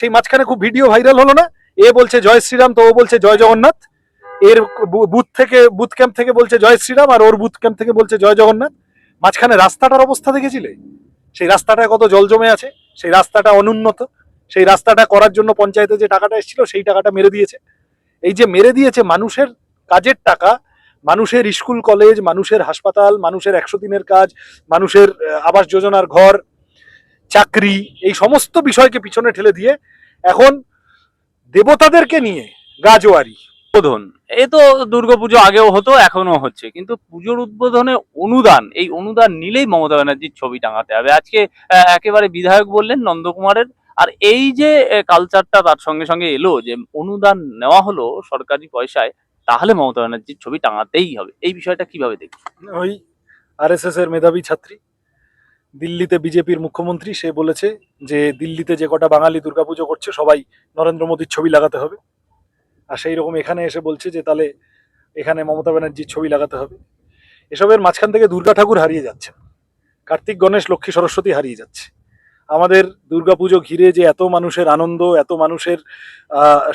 সেই মাঝখানে খুব ভিডিও ভাইরাল হলো না? এ বলছে, জয় শ্রীরাম। তো ও বলছে, জয় জগন্নাথ। এর বুথ থেকে, বুথ ক্যাম্প থেকে বলছে, জয় শ্রীরাম। আর ওর বুথ ক্যাম্প থেকে বলছে, জয় জগন্নাথ। মাঝখানে রাস্তাটার অবস্থা দেখেছিলে? সেই রাস্তাটায় কত জল জমে আছে? সেই রাস্তাটা অনুন্নত। সেই রাস্তাটা করার জন্য পঞ্চায়েতে যে টাকাটা এসেছিল, সেই টাকাটা মেরে দিয়েছে। এই যে মেরে দিয়েছে মানুষের কাজের টাকা, মানুষের স্কুল, কলেজ, মানুষের হাসপাতাল, মানুষের একশো দিনের কাজ, মানুষের, আবাস যোজনার ঘর, চাকরি, এই সমস্ত বিষয়কে পিছনে ঠেলে দিয়ে এখন দেবতাদেরকে নিয়ে গাজোয়ারি। উদ্বোধন। এ তো দুর্গাপুজো আগেও হতো এখনও হচ্ছে। কিন্তু পুজোর উদ্বোধনে অনুদান এই অনুদান নিলেই মমতা ব্যানার্জির ছবি টাঙাতে হবে। আজকে একেবারে বিধায়ক বললেন নন্দকুমারের আর এই যে কালচারটা তার সঙ্গে সঙ্গে এলো যে অনুদান নেওয়া হলো সরকারি পয়সায় তাহলে মমতা ব্যানার্জির ছবি টাঙাতেই হবে। এই বিষয়টা কীভাবে দেখি ওই আরএসএস এর মেধাবী ছাত্রী। দিল্লিতে বিজেপির মুখ্যমন্ত্রী, সে বলেছে যে দিল্লিতে যে কটা বাঙালি দুর্গাপুজো করছে, সবাই নরেন্দ্র মোদীর ছবি লাগাতে হবে। আর সেই রকম এখানে এসে বলছে যে তাহলে এখানে মমতা ব্যানার্জির ছবি লাগাতে হবে। এসবের মাঝখান থেকে দুর্গা ঠাকুর হারিয়ে যাচ্ছে। কার্তিক গণেশ, লক্ষ্মী সরস্বতী হারিয়ে যাচ্ছে। আমাদের দুর্গাপুজো ঘিরে যে এত মানুষের আনন্দ, এত মানুষের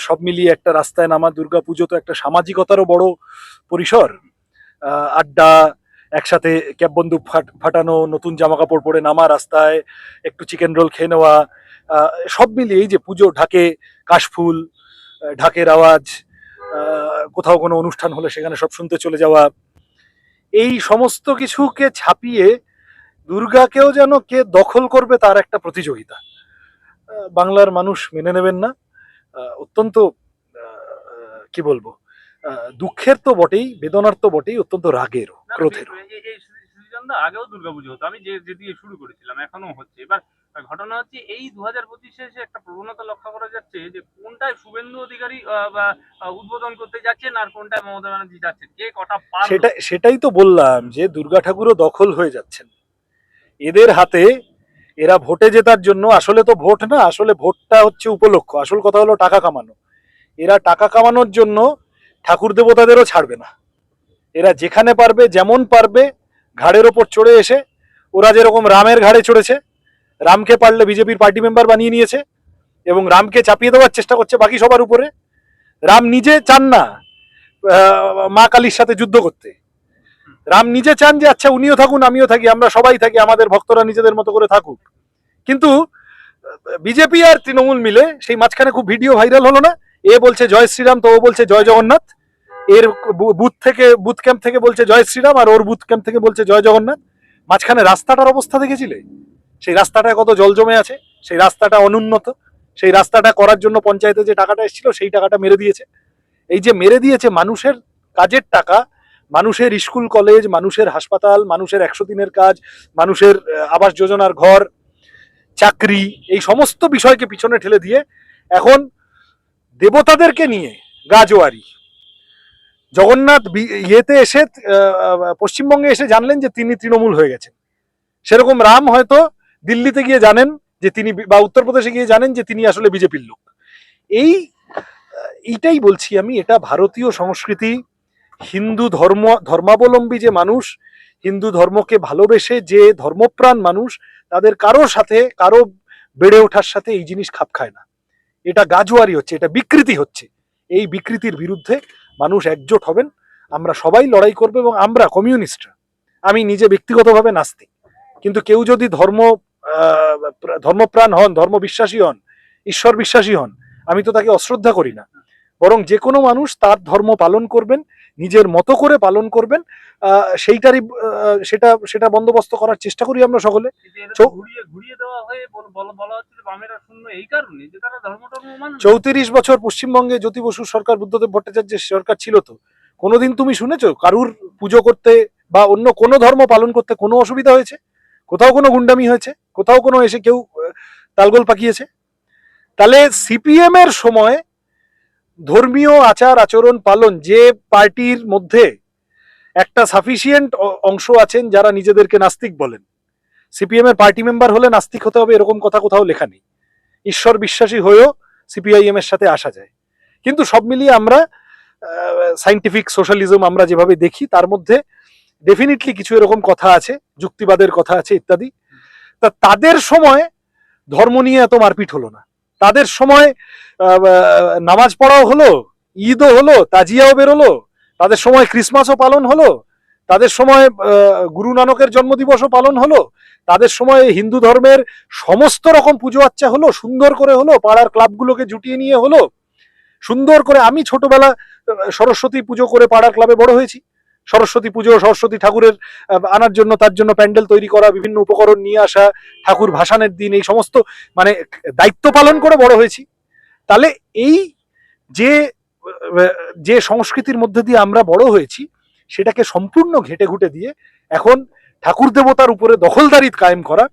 সব মিলিয়ে একটা রাস্তায় নামা, দুর্গাপুজো তো একটা সামাজিকতারও বড় পরিসর। আড্ডা একসাথে ক্যাব বন্দুক ফাট- ফাটানো, নতুন জামা কাপড় পরে নামা রাস্তায়, একটু চিকেন রোল খেয়ে নেওয়া সব মিলিয়ে এই যে পুজো, ঢাকে কাশফুল ঢাকের আওয়াজ কোথাও কোনো অনুষ্ঠান হলে সেখানে সব শুনতে চলে যাওয়া। এই সমস্ত কিছুকে ছাপিয়ে দুর্গাকেও যেন কে দখল করবে তার একটা প্রতিযোগিতা। বাংলার মানুষ মেনে নেবেন না। অত্যন্ত কি বলব? দুঃখের তো বটেই, বেদনার তো বটেই, অত্যন্ত রাগেরও। সৃজনদা আগেও দুর্গাপুজো হতো আমি যে যে দিয়ে শুরু করেছিলাম এখনও হচ্ছে। এবার ঘটনা হচ্ছে এই দু হাজার পঁচিশে এসে একটা প্রবণতা লক্ষ্য করা যাচ্ছে যে কোনটায় শুভেন্দু অধিকারী উদ্বোধন করতে যাচ্ছেন আর কোনটায় মমতা ব্যানার্জি যাচ্ছেন? কে কটা সেটা সেটাই তো বললাম যে দুর্গা ঠাকুরও দখল হয়ে যাচ্ছেন। এদের হাতে এরা ভোটে জেতার জন্য আসলে তো ভোট না আসলে ভোটটা হচ্ছে উপলক্ষ। আসল কথা হলো টাকা কামানো। এরা টাকা কামানোর জন্য ঠাকুর দেবতাদেরও ছাড়বে না। এরা যেখানে পারবে, যেমন পারবে, ঘাড়ের ওপর চড়ে এসে, ওরা যেরকম রামের ঘাড়ে চড়েছে, রামকে পারলে বিজেপির পার্টি মেম্বার বানিয়ে নিয়েছে, এবং রামকে চাপিয়ে দেওয়ার চেষ্টা করছে বাকি সবার উপরে, রাম নিজে চান না মা কালীর সাথে যুদ্ধ করতে। রাম নিজে চান যে আচ্ছা উনিও থাকুন, আমিও থাকি, আমরা সবাই থাকি, আমাদের ভক্তরা নিজেদের মতো করে থাকুক। কিন্তু, বিজেপি আর তৃণমূল মিলে সেই মাঝখানে খুব ভিডিও ভাইরাল হলো না, এ বলছে, জয় শ্রীরাম, তো ও বলছে, জয় জগন্নাথ। এর বুথ থেকে, বুথ ক্যাম্প থেকে বলছে জয় শ্রীরাম আর ওর বুথ ক্যাম্প থেকে বলছে জয় জগন্নাথ। মাঝখানে রাস্তাটার অবস্থা দেখেছিলে? সেই রাস্তাটায় কত জল জমে আছে? সেই রাস্তাটা অনুন্নত। সেই রাস্তাটা করার জন্য পঞ্চায়েতে যে টাকাটা এসেছিল, সেই টাকাটা মেরে দিয়েছে। এই যে মেরে দিয়েছে মানুষের কাজের টাকা, মানুষের স্কুল, কলেজ, মানুষের হাসপাতাল, মানুষের একশো দিনের কাজ, মানুষের আবাস যোজনার ঘর, চাকরি, এই সমস্ত বিষয়কে পিছনে ঠেলে দিয়ে এখন দেবতাদেরকে নিয়ে গাজোয়ারি। জগন্নাথ ইয়েতে এসে পশ্চিমবঙ্গে এসে জানলেন যে তিনি তৃণমূল হয়ে গেছেন। সেরকম রাম হয়তো দিল্লিতে গিয়ে জানেন যে তিনি বা উত্তরপ্রদেশে গিয়ে জানেন যে তিনি আসলে বিজেপির লোক। এই এইটাই বলছি আমি, এটা ভারতীয় সংস্কৃতি, হিন্দু ধর্ম, ধর্মাবলম্বী যে মানুষ, হিন্দু ধর্মকে ভালোবেসে যে ধর্মপ্রাণ মানুষ, তাদের কারোর সাথে, কারও বেড়ে ওঠার সাথে এই জিনিস খাপ খায় না। এটা গাজুয়ারি হচ্ছে, এটা বিকৃতি হচ্ছে। এই বিকৃতির বিরুদ্ধে মানুষ একজোট হবেন, আমরা সবাই লড়াই করব এবং আমরা কমিউনিস্টরা আমি নিজে ব্যক্তিগতভাবে নাস্তিক। কিন্তু কেউ যদি ধর্ম ধর্মপ্রাণ হন ধর্ম বিশ্বাসী হন ঈশ্বর বিশ্বাসী হন, আমি তো তাকে অশ্রদ্ধা করি না। বরং যে কোনো মানুষ তার ধর্ম পালন করবেন নিজের মতো করে পালন করবেন সেইটারই সেটা সেটা বন্দোবস্ত করার চেষ্টা করি আমরা সকলে। চৌত্রিশ বছর পশ্চিমবঙ্গে জ্যোতি বসুর সরকার বুদ্ধদেব ভট্টাচার্যের সরকার ছিল তো। কোনোদিন তুমি শুনেছো? কারুর পুজো করতে বা অন্য কোনো ধর্ম পালন করতে কোনো অসুবিধা হয়েছে? কোথাও কোনো গুন্ডামি হয়েছে? কোথাও কোনো এসে কেউ তালগোল পাকিয়েছে? তাহলে সিপিএম এর সময় ধর্মীয় আচার আচরণ পালন যে পার্টির মধ্যে একটা সাফিসিয়েন্ট অংশ আছেন যারা নিজেদেরকে নাস্তিক বলেন। সিপিএম এর পার্টি মেম্বার হলে নাস্তিক হতে হবে এরকম কথা কোথাও লেখা নেই। ঈশ্বর বিশ্বাসী হয়েও সিপিআইএম এর সাথে আসা যায়। কিন্তু সব মিলিয়ে আমরা সাইন্টিফিক সোশ্যালিজম আমরা যেভাবে দেখি, তার মধ্যে ডেফিনেটলি কিছু এরকম কথা আছে, যুক্তিবাদের কথা আছে ইত্যাদি। তা তাদের সময় ধর্ম নিয়ে এত মারপিট হলো না। তাদের সময় নামাজ পড়াও হলো, ঈদও হলো, তাজিয়াও বেরোলো, তাদের সময় ক্রিসমাসও পালন হলো, তাদের সময় গুরু নানকের জন্মদিবসও পালন হলো, তাদের সময় হিন্দু ধর্মের সমস্ত রকম পুজো আচ্চা হলো, সুন্দর করে হলো, পাড়ার ক্লাবগুলোকে জুটিয়ে নিয়ে হলো, সুন্দর করে আমি ছোটবেলা সরস্বতী পুজো করে পাড়ার ক্লাবে বড় হয়েছি। সরস্বতী পুজো, সরস্বতী ঠাকুরের আনার জন্য, তার জন্য প্যান্ডেল তৈরি করা, বিভিন্ন উপকরণ নিয়ে আসা, ঠাকুর ভাসানের দিন, এই সমস্ত মানে দায়িত্ব পালন করে বড় হয়েছি। তাহলে এই যে যে সংস্কৃতির মধ্যে দিয়ে আমরা বড় হয়েছি, সেটাকে সম্পূর্ণ ঘেটে ঘুটে দিয়ে এখন ঠাকুর দেবতার উপরে দখলদারি কায়েম করা,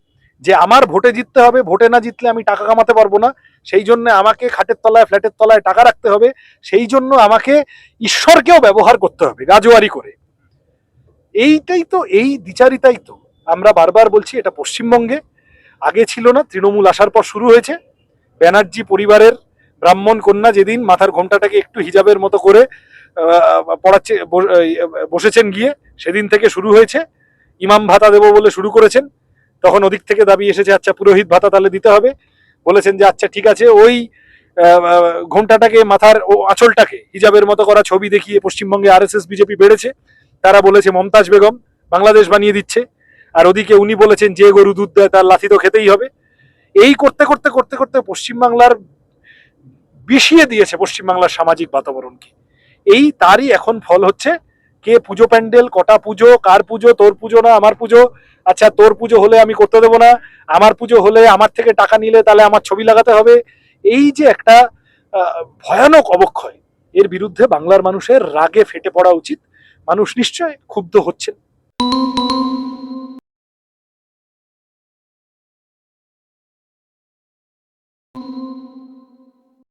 যে আমার ভোটে জিততে হবে, ভোটে না জিতলে আমি টাকা কামাতে পারব না, সেই জন্য আমাকে খাটের তলায়, ফ্ল্যাটের তলায় টাকা রাখতে হবে, সেই জন্য আমাকে ঈশ্বরকেও ব্যবহার করতে হবে, গাজোয়ারি করে। এইটাই তো, এই দ্বিচারিতাই তো। আমরা বারবার বলছি, এটা পশ্চিমবঙ্গে। আগে ছিল না, তৃণমূল আসার পর শুরু হয়েছে। ব্যানার্জি পরিবারের ব্রাহ্মণ কন্যা যেদিন মাথার ঘোমটাটাকে একটু হিজাবের মতো করে পড়াচ্ছে বসেছেন গিয়ে, সেদিন থেকে শুরু হয়েছে। ইমাম ভাতা দেবো বলে শুরু করেছেন। তখন ওদিক থেকে দাবি এসেছে আচ্ছা পুরোহিত ভাতা তাহলে দিতে হবে। বলেছেন যে আচ্ছা ঠিক আছে, ওই ঘোমটাটাকে, মাথার ও আঁচলটাকে, হিজাবের মতো করা ছবি দেখিয়ে পশ্চিমবঙ্গে আরএসএস, বিজেপি বেড়েছে। তারা বলেছে, মমতাজ বেগম বাংলাদেশ বানিয়ে দিচ্ছে। আর ওদিকে উনি বলেছেন, যে গরু দুধ দেয় তার লাথি তো খেতেই হবে। এই করতে করতে করতে করতে পশ্চিমবাংলার বিষিয়ে দিয়েছে পশ্চিমবাংলার সামাজিক বাতাবরণকে। এই তারই এখন ফল হচ্ছে, কে পুজো প্যান্ডেল, কটা পুজো, কার পুজো, তোর পুজো না আমার পুজো? আচ্ছা তোর পুজো হলে আমি করতে দেবো না, আমার পুজো হলে আমার থেকে টাকা নিলে তাহলে আমার ছবি লাগাতে হবে? এই যে একটা ভয়ানক অবক্ষয়, এর বিরুদ্ধে বাংলার মানুষের রাগে ফেটে পড়া উচিত। মানুষ নিশ্চয় ক্ষুব্ধ হচ্ছেন।